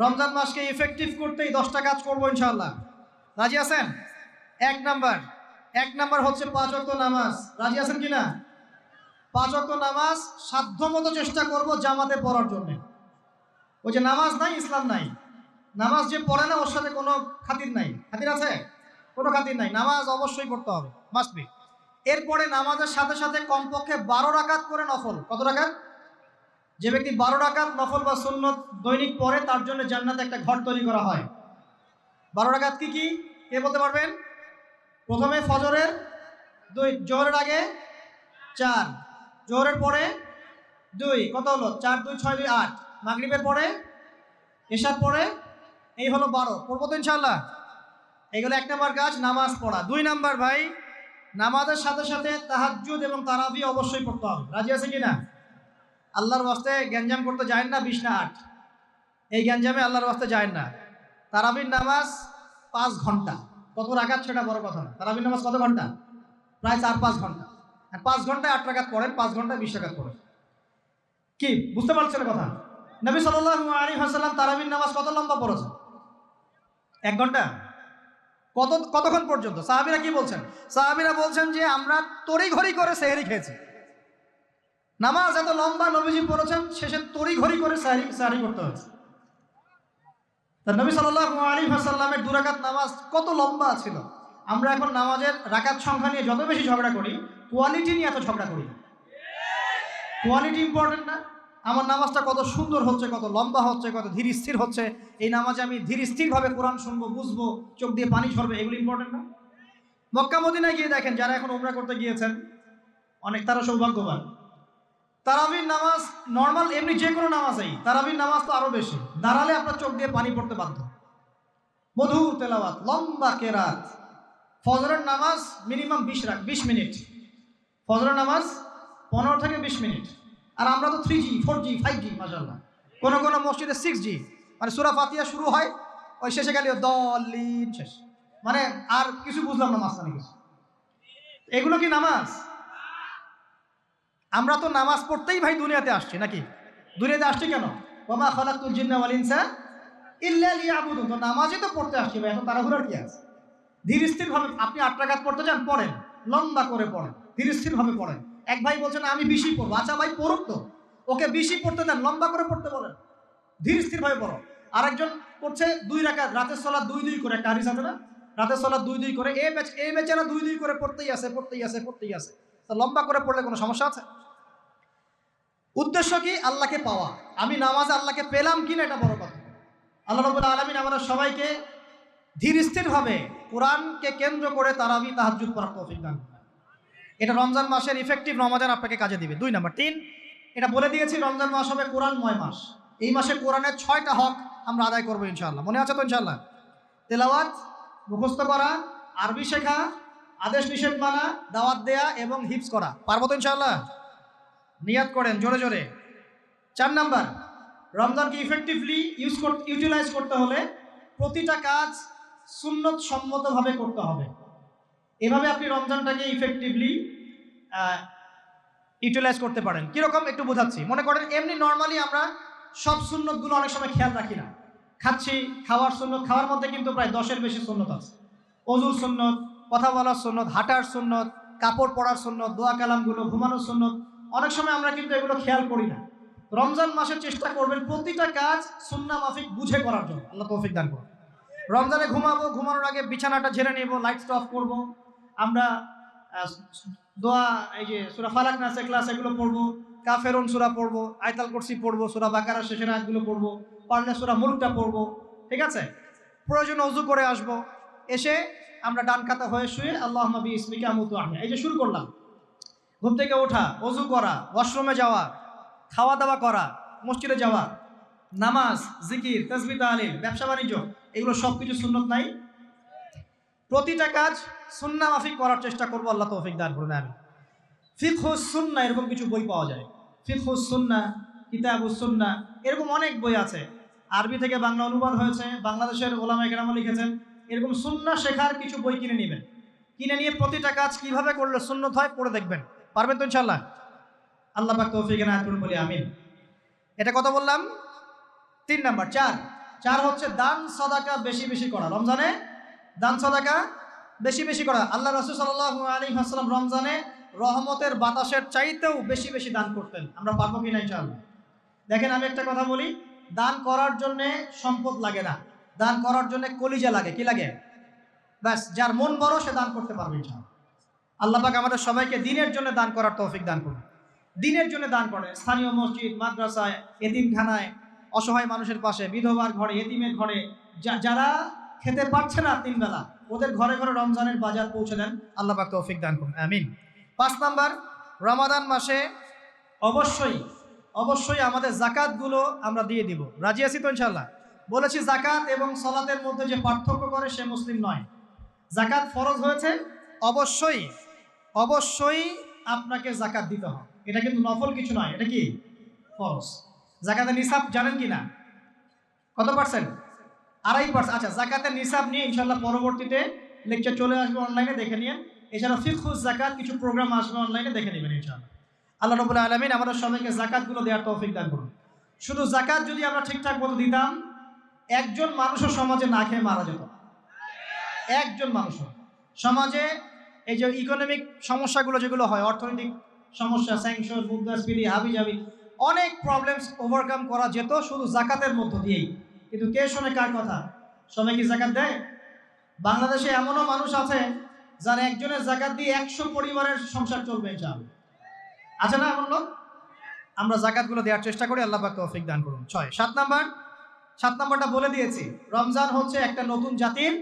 রমজান মাসকে ইফেক্টিভ করতেই দশটা কাজ করব ইনশাল্লাহ রাজি আছেন? এক নাম্বার। এক নাম্বার হচ্ছে পাঁচ অক্ট নামাজ। রাজি আছেন কি না পাঁচ অক্ট নামাজ সাধ্যমতো চেষ্টা করব জামাতে পড়ার জন্য। ওই যে নামাজ নাই, ইসলাম নাই। নামাজ যে পড়ে না, ওর সাথে কোনো খাতির নাই। খাতির আছে? কোনো খাতির নাই। নামাজ অবশ্যই পড়তে হবে। মাস্ট বি এরপরে নামাজের সাথে সাথে কমপক্ষে বারো রাকাত করে নফল। কত রাকাত? যে ব্যক্তি বারো রাকাত নফল বা সুন্নত দৈনিক পরে তার জন্য জান্নাতে একটা ঘর তৈরি করা হয়। বারো রাকাত কি কি? কে বলতে পারবেন? প্রথমে ফজরের, দুই, জোহরের আগে চার। জোহরের পরে দুই, কত হলো? চার, দুই, ছয়, দুই, আট। মাগরিবের পরে এশার পরে এই হলো বারো। পড়ব তো ইনশাল্লাহ এইগুলো এক নম্বর কাজ, নামাজ পড়া। দুই নাম্বার ভাই, নামাজের সাথে সাথে তাহাজ্জুদ এবং তারাবি অবশ্যই পড়তে হবে। রাজি আছে কি না আল্লাহর বাস্তে গ্যাঞ্জাম করতে যায় না বিশ না আট। এই গ্যাঞ্জামে আল্লাহর বাস্তে যায় না। তারাবির নামাজ পাঁচ ঘণ্টা। কত রাখাত সেটা বড় কথা তারাবির নামাজ কত ঘণ্টা? প্রায় চার পাঁচ ঘণ্টা। আর পাঁচ ঘন্টায় আট রাখাত পড়েন, পাঁচ ঘন্টায় বিশ রাখাত পড়েন। কি? বুঝতে পারছেন কথা? নবী সাল্লাহ আলী হাসাল্লাম তারাবির নামাজ কত লম্বা পড়েছে এক ঘণ্টা? কত কতক্ষণ পর্যন্ত? সাহাবিরা কি বলছেন? সাহাবিরা বলছেন যে আমরা তড়ি ঘড়ি করে সেহেরি খেয়েছি। নামাজ এত লম্বা নবীজি পড়েছেন, শেষে তড়ি ঘড়ি করে সাহারি সাহারি করতে হয়েছে। নবী সাল্লাহ দুরাকাত নামাজ কত লম্বা ছিল? আমরা এখন নামাজের রাকাত সংখ্যা নিয়ে যত বেশি ঝগড়া করি কোয়ালিটি নিয়ে এত ঝগড়া করি না। কোয়ালিটি ইম্পর্টেন্ট না? আমার নামাজটা কত সুন্দর হচ্ছে, কত লম্বা হচ্ছে, কত ধীর স্থির হচ্ছে। এই নামাজে আমি ধীর স্থিরভাবে কোরআন শুনব, বুঝব, চোখ দিয়ে পানি ঝরবে, এগুলো ইম্পর্টেন্ট না? মক্কা মদিনায় গিয়ে দেখেন, যারা এখন উমরা করতে গিয়েছেন, অনেক তারা সৌভাগ্যবান। তারাবির নামাজ নর্মাল এমনি যে কোনো নামাজেই, তারাবির নামাজ তো আরও বেশি। দাঁড়ালে আপনার চোখ দিয়ে পানি পড়তে বাধ্য। মধুর তেলাওয়াত, লম্বা কেরাত। ফজরের নামাজ মিনিমাম বিশ রাখ বিশ মিনিট। ফজরের নামাজ পনেরো থেকে বিশ মিনিট। আর আমরা তো three G four G five G মাসাল্লাহ কোনো কোনো মসজিদে সিক্স জি মানে সুরা ফাতিয়া শুরু হয়, ওই শেষে গেলে দলিন শেষ। মানে আর কিছু বুঝলাম না মাঝখানে কিছু। এগুলো কি নামাজ? আমরা তো নামাজ পড়তেই ভাই দুনিয়াতে আসছি, নাকি? দুনিয়াতে আসছি কেন? বাবা খালাকুল জিন্না ওয়াল ইনসা ইল্লা লিয়াবুদুন। তো নামাজই তো পড়তে আসছি ভাই এত তাড়াহুড়ার কি আছে? ধীর স্থিরভাবে আপনি আট টাকাত পড়তে চান, পড়েন। লম্বা করে পড়েন, ধীর স্থিরভাবে পড়েন। এক ভাই বলছেন, আমি বেশি পড়ব। আচ্ছা ভাই, পড়ুক তো। ওকে বেশি পড়তে দেন, লম্বা করে পড়তে বলেন। ধীর স্থিরভাবে পড়ো। আরেকজন পড়ছে দুই রাকাত, রাতের সলা দুই দুই করে, একটা হারিস আছে না? রাতের সলা দুই দুই করে, এ বেচ এ বেচারা দুই দুই করে পড়তেই আছে পড়তেই আছে পড়তেই আছে। তো লম্বা করে পড়লে কোনো সমস্যা আছে? উদ্দেশ্য কি? আল্লাহকে পাওয়া। আমি নামাজে আল্লাহকে পেলাম কিনা এটা বড় কথা। আল্লাহ রবুল্লা আলমিন আমাদের সবাইকে ধীর স্থিরভাবে কোরআনকে কেন্দ্র করে তারাবি তাহাজুদ করার তৌফিক। এটা রমজান মাসের ইফেক্টিভ রমাজান আপনাকে কাজে দিবে। দুই নাম্বার। তিন, এটা বলে দিয়েছি রমজান মাস হবে কোরআনময় মাস। এই মাসে কোরআনের ছয়টা হক আমরা আদায় করব ইনশাল্লাহ মনে আছে তো ইনশাল্লাহ তেলাওয়াত, মুখস্থ করা, আরবি শেখা আদেশ নিষেধ মানা, দাওয়াত দেয়া এবং হিপস করা। পারব তো ইনশাআল্লাহ? নিয়াত করেন, জোরে জোরে। চার নাম্বার, রমজানকে ইফেক্টিভলি ইউজ ইউটিলাইজ করতে হলে প্রতিটা কাজ সুন্নত সম্মতভাবে করতে হবে। এভাবে আপনি রমজানটাকে ইফেক্টিভলি ইউটিলাইজ করতে পারেন। কীরকম? একটু বোঝাচ্ছি। মনে করেন, এমনি নর্মালি আমরা সব সুন্নতগুলো অনেক সময় খেয়াল রাখি না। খাচ্ছি, খাওয়ার সুন্নত, খাওয়ার মধ্যে কিন্তু প্রায় দশের বেশি সুন্নত আছে। অজুর সুন্নত কথা বলার সুন্নত, হাঁটার সুন্নত, কাপড় পরার সুন্নত, দোয়া কালামগুলো, ঘুমানোর সুন্নত, অনেক সময় আমরা কিন্তু এগুলো খেয়াল করি না। রমজান মাসের চেষ্টা করবেন প্রতিটা কাজ সুন্না মাফিক বুঝে করার জন্য। আল্লাহ তৌফিক দান করুন। রমজানে ঘুমাবো, ঘুমানোর আগে বিছানাটা ঝেড়ে নেব লাইট অফ করব। আমরা দোয়া, এই যে সুরা ফালাক নাসে ক্লাস এগুলো পড়ব। কাফেরুন সুরা পড়ব, আয়তাল কুরসি পড়ব, সুরা বাকারা, শেষের আয়াতগুলো পড়ব। পারলে সুরা মুলুকটা পড়ব, ঠিক আছে? প্রয়োজন অজু করে আসব। এসে আমরা ডান কাতা হয়ে শুয়ে আল্লাহ নবী ইসমিকা মতো আহিয়া এই যে শুরু করলাম। ঘুম থেকে ওঠা, অজু করা, ওয়াশরুমে যাওয়া খাওয়া দাওয়া করা, মসজিদে যাওয়া, নামাজ, জিকির, তসবি তালিম ব্যবসা, বাণিজ্য, এগুলো সব কিছু সুন্নত নাই। প্রতিটা কাজ সুন্না মাফিক করার চেষ্টা করব, আল্লাহ তৌফিক দান করুন আমি ফিক সুন্না এরকম কিছু বই পাওয়া যায়। ফিক সুন্না কিতাবুস সুন্না এরকম অনেক বই আছে। আরবি থেকে বাংলা অনুবাদ হয়েছে, বাংলাদেশের ওলামা একরামও লিখেছেন। এরকম সুন্না শেখার কিছু বই কিনে নেবেন। কিনে নিয়ে প্রতিটা কাজ কীভাবে করলে সুন্নত হয় পড়ে দেখবেন। পারবেন তো ইনশাল্লাহ আল্লাহ পাক তৌফিক এনায়েত করুন, বলি আমিন। এটা কথা বললাম? তিন নাম্বার, চার। চার হচ্ছে দান সদাকা বেশি বেশি করা। রমজানে দান সদাকা বেশি বেশি করা। আল্লাহ রসুল সাল্লাহ আলী হাসলাম রমজানে রহমতের বাতাসের চাইতেও বেশি বেশি দান করতেন। আমরা পারব কি না ইনশাআল্লাহ? দেখেন আমি একটা কথা বলি, দান করার জন্যে সম্পদ লাগে না। দান করার জন্য কলিজা লাগে, কি লাগে? ব্যাস, যার মন বড়, সে দান করতে পারবে আল্লাহ পাক আমাদের সবাইকে দিনের জন্য দান করার তৌফিক দান করুন। দিনের জন্য দান করে স্থানীয় মসজিদ, মাদ্রাসায়, এতিমখানায়, অসহায় মানুষের পাশে, বিধবার ঘরে, এতিমের ঘরে যারা খেতে পারছে না তিন বেলা, ওদের ঘরে ঘরে রমজানের বাজার পৌঁছে দেন। আল্লাহ পাক তৌফিক দান করুন। আমিন। পাঁচ নাম্বার, রমাদান মাসে অবশ্যই অবশ্যই আমাদের জাকাতগুলো আমরা দিয়ে দিব। রাজি আছি তো ইনশাল্লাহ বলেছি জাকাত এবং সলাতের মধ্যে যে পার্থক্য করে সে মুসলিম নয়। জাকাত ফরজ হয়েছে? অবশ্যই। অবশ্যই আপনাকে জাকাত দিতে হবে। এটা কিন্তু নফল কিছু নয়। এটা কি? ফরজ। জাকাতের নিসাব জানেন কি না? কত পার্সেন্ট? আড়াই পার্সেন্ট। আচ্ছা জাকাতের নিসাব নিয়ে ইনশাল্লাহ পরবর্তীতে লেকচার চলে আসবে অনলাইনে, দেখে নিন এছাড়া ফিকুস জাকাত কিছু প্রোগ্রাম আসবে অনলাইনে, দেখে নেবেন ইনশাল্লাহ আল্লাহ রবুল্লা আলমিন আমাদের সবাইকে জাকাতগুলো দেওয়ার তৌফিক দান করুন। শুধু জাকাত যদি আমরা ঠিকঠাক মতো দিতাম একজন মানুষও সমাজে না খেয়ে মারা যেত। একজন মানুষও। সমাজে এই যে ইকোনমিক সমস্যাগুলো যেগুলো হয়, অর্থনৈতিক সমস্যা স্যাংশন মুদ্রাস্ফীতি হাবি জাবি অনেক প্রবলেমস ওভারকাম করা যেত শুধু জাকাতের মধ্য দিয়েই। কিন্তু কে শোনে কার কথা? সবাই কি জাকাত দেয়? বাংলাদেশে এমনও মানুষ আছে যার একজনের জাকাত দিয়ে একশো পরিবারের সংসার চলবে চাল আছে না এমন লোক? আমরা জাকাতগুলো দেওয়ার চেষ্টা করি, আল্লাহ পাক তৌফিক দান করুন। ছয়, সাত নাম্বার সাত নাম্বারটা বলে দিয়েছি। রমজান হচ্ছে একটা নতুন জাতির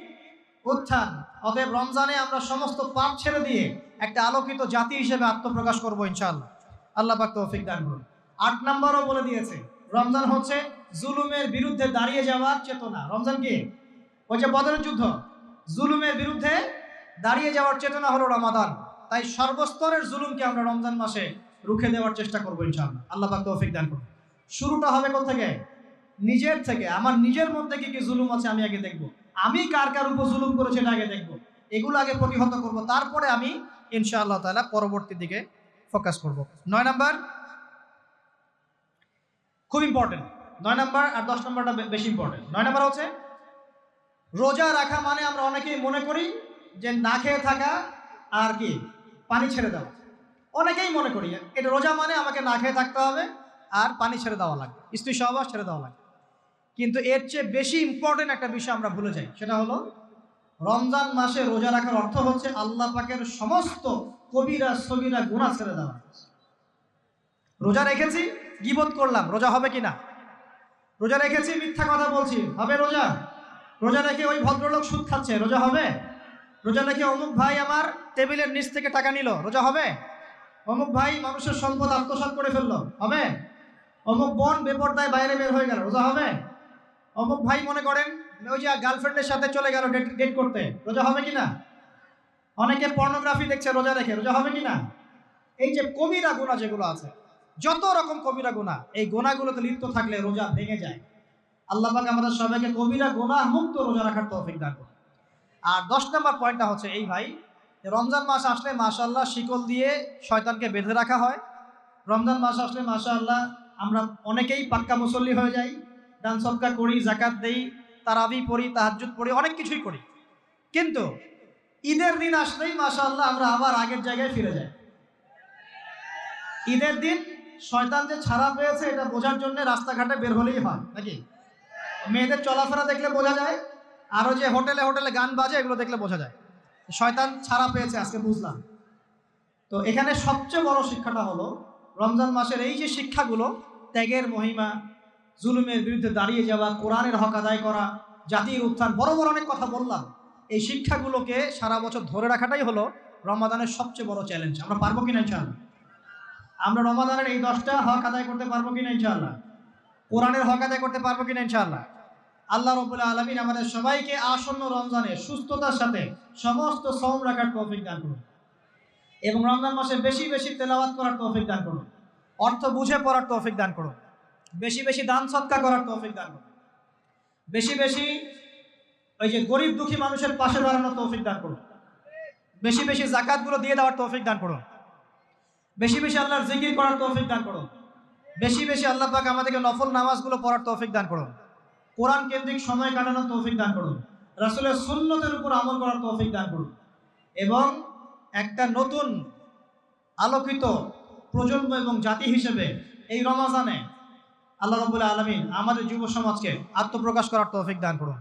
উত্থান। অতএব রমজানে আমরা সমস্ত পাপ ছেড়ে দিয়ে একটা আলোকিত জাতি হিসেবে আত্মপ্রকাশ করব ইনশাআল্লাহ। আল্লাহ পাক তৌফিক দান করুন। আট নাম্বারও বলে দিয়েছে, রমজান হচ্ছে জুলুমের বিরুদ্ধে দাঁড়িয়ে যাওয়ার চেতনা। রমজান কি? যে বদরের যুদ্ধ। জুলুমের বিরুদ্ধে দাঁড়িয়ে যাওয়ার চেতনা হলো রমাদান। তাই সর্বস্তরের জুলুমকে আমরা রমজান মাসে রুখে দেওয়ার চেষ্টা করব ইনশাআল্লাহ। আল্লাহ পাক তৌফিক দান করুন। শুরুটা হবে কোথেকে নিজের থেকে, আমার নিজের মধ্যে কি কি জুলুম আছে আমি আগে দেখব। আমি কার কার উপর জুলুম করেছি এটা আগে দেখব। এগুলো আগে প্রতিহত করব। তারপরে আমি ইনশাআল্লাহ তাআলা পরবর্তী দিকে ফোকাস করব। নয় নাম্বার, খুব ইম্পর্টেন্ট নয় নাম্বার আর দশ নাম্বারটা বেশি ইম্পর্টেন্ট নয় নাম্বার হচ্ছে, রোজা রাখা মানে আমরা অনেকেই মনে করি যে না খেয়ে থাকা আর কি, পানি ছেড়ে দেওয়া। অনেকেই মনে করি, এটা রোজা মানে আমাকে না খেয়ে থাকতে হবে আর পানি ছেড়ে দেওয়া লাগবে। স্ত্রী সহবাস ছেড়ে দেওয়া লাগবে। কিন্তু এর চেয়ে বেশি ইম্পর্টেন্ট একটা বিষয় আমরা ভুলে যাই, সেটা হলো রমজান মাসে রোজা রাখার অর্থ হচ্ছে আল্লাহ পাকের সমস্ত কবিরা সবিরা গুণা ছেড়ে দেওয়া। রোজা রেখেছি, গিবত করলাম, রোজা হবে কি না রোজা রেখেছি, মিথ্যা কথা বলছি, হবে রোজা? রোজা রেখে ওই ভদ্রলোক সুদ খাচ্ছে, রোজা হবে? রোজা রেখে অমুক ভাই আমার টেবিলের নিচ থেকে টাকা নিল, রোজা হবে? অমুক ভাই মানুষের সম্পদ আত্মসাৎ করে ফেলল, হবে? অমুক বোন বেপরদায় বাইরে বের হয়ে গেল, রোজা হবে? অমুক ভাই মনে করেন, ওই যে গার্লফ্রেন্ডের সাথে চলে গেল ডেট করতে, রোজা হবে কি না অনেকে পর্নোগ্রাফি দেখছে, রোজা রেখে, রোজা হবে কি না এই যে কবিরা গুণা যেগুলো আছে, যত রকম কবিরা গুণা, এই গোনাগুলোতে লিপ্ত থাকলে রোজা ভেঙে যায়। আল্লাহ পাক আমাদের সবাইকে কবিরা গুণা মুক্ত রোজা রাখার তৌফিক দান আর দশ নম্বর পয়েন্টটা হচ্ছে এই ভাই রমজান মাস আসলে মাশাল্লাহ শিকল দিয়ে শয়তানকে বেঁধে রাখা হয়। রমজান মাস আসলে মাশাল্লাহ আমরা অনেকেই পাক্কা মুসল্লি হয়ে যাই দান সৎকার করি, জাকাত দেই, তারাবি পড়ি, তাহাজ্জুদ পড়ি, অনেক কিছুই করি। কিন্তু ঈদের দিন আসলেই মাশাল্লাহ আমরা আবার আগের জায়গায় ফিরে যাই। ঈদের দিন শয়তান যে ছাড়া পেয়েছে, এটা বোঝার জন্য রাস্তাঘাটে বের হলেই হয়, নাকি? মেয়েদের চলাফেরা দেখলে বোঝা যায় আরও যে হোটেলে হোটেলে গান বাজে, এগুলো দেখলে বোঝা যায়। শয়তান ছাড়া পেয়েছে, আজকে বুঝলাম। তো এখানে সবচেয়ে বড় শিক্ষাটা হলো, রমজান মাসের এই যে শিক্ষাগুলো, ত্যাগের মহিমা জুলুমের বিরুদ্ধে দাঁড়িয়ে যাওয়া, কোরআনের হক আদায় করা, জাতির উত্থান, বড় বড় অনেক কথা বললাম। এই শিক্ষাগুলোকে সারা বছর ধরে রাখাটাই হলো রমাদানের সবচেয়ে বড় চ্যালেঞ্জ আমরা পারব কি কিনা ইনশাআল্লাহ? আমরা রমাদানের এই দশটা হক আদায় করতে পারব কিনা ইনশাআল্লাহ? কোরআনের হক আদায় করতে পারব কিনা ইনশাআল্লাহ? আল্লাহ রবুল্লাহ আলমিন আমাদের সবাইকে আসন্ন রমজানে সুস্থতার সাথে সমস্ত সম রাখার তৌফিক দান করুন। এবং রমজান মাসে বেশি বেশি তেলাওয়াত করার তৌফিক দান করুন। অর্থ বুঝে পড়ার তৌফিক দান করুন। বেশি বেশি দান সৎকা করার তৌফিক দান করুন। বেশি বেশি ওই যে গরিব দুঃখী মানুষের পাশে দাঁড়ানোর তৌফিক দান করুন। বেশি বেশি জাকাতগুলো দিয়ে দেওয়ার তৌফিক দান করুন। বেশি বেশি আল্লাহর জিকির করার তৌফিক দান করুন। বেশি বেশি আল্লাহ পাক আমাদেরকে নফল নামাজগুলো পড়ার তৌফিক দান করুন। কোরআন কেন্দ্রিক সময় কাটানোর তৌফিক দান করুন। রাসুলের সুন্নতের উপর আমল করার তৌফিক দান করুন। এবং একটা নতুন আলোকিত প্রজন্ম এবং জাতি হিসেবে এই রমাজানে আল্লাহ রবুল্লাহ আলমিন আমাদের যুব সমাজকে আত্মপ্রকাশ করার তৌফিক দান করুন।